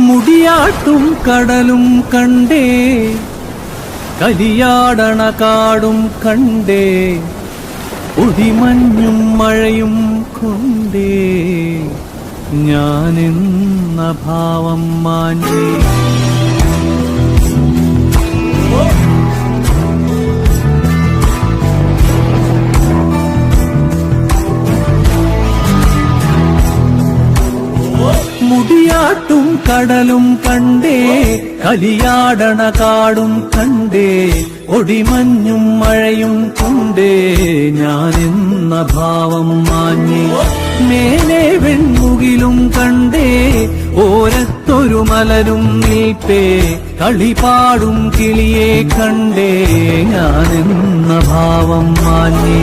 മുടിയാട്ടും കടലും കണ്ടേ. കലിയാടണ കാടും കണ്ടേ. ഒടിമഞ്ഞും മഴയും കൊണ്ടേ. ഞാനെന്ന ഭാവം മാഞ്ഞേ. മുടിയാട്ടും കടലും കണ്ടേ കലിയാടണ കാടും കണ്ടേ ഒടിമഞ്ഞും മഴയും കൊണ്ടേ ഞാനെന്ന ഭാവം മാഞ്ഞേ മേലെ വെൺമുകിലും കണ്ടേ ഓരത്തൊരു മലരും നിൽപ്പേ കളിപാടും കിളിയെ കണ്ടേ ഞാനെന്ന ഭാവം മാഞ്ഞേ.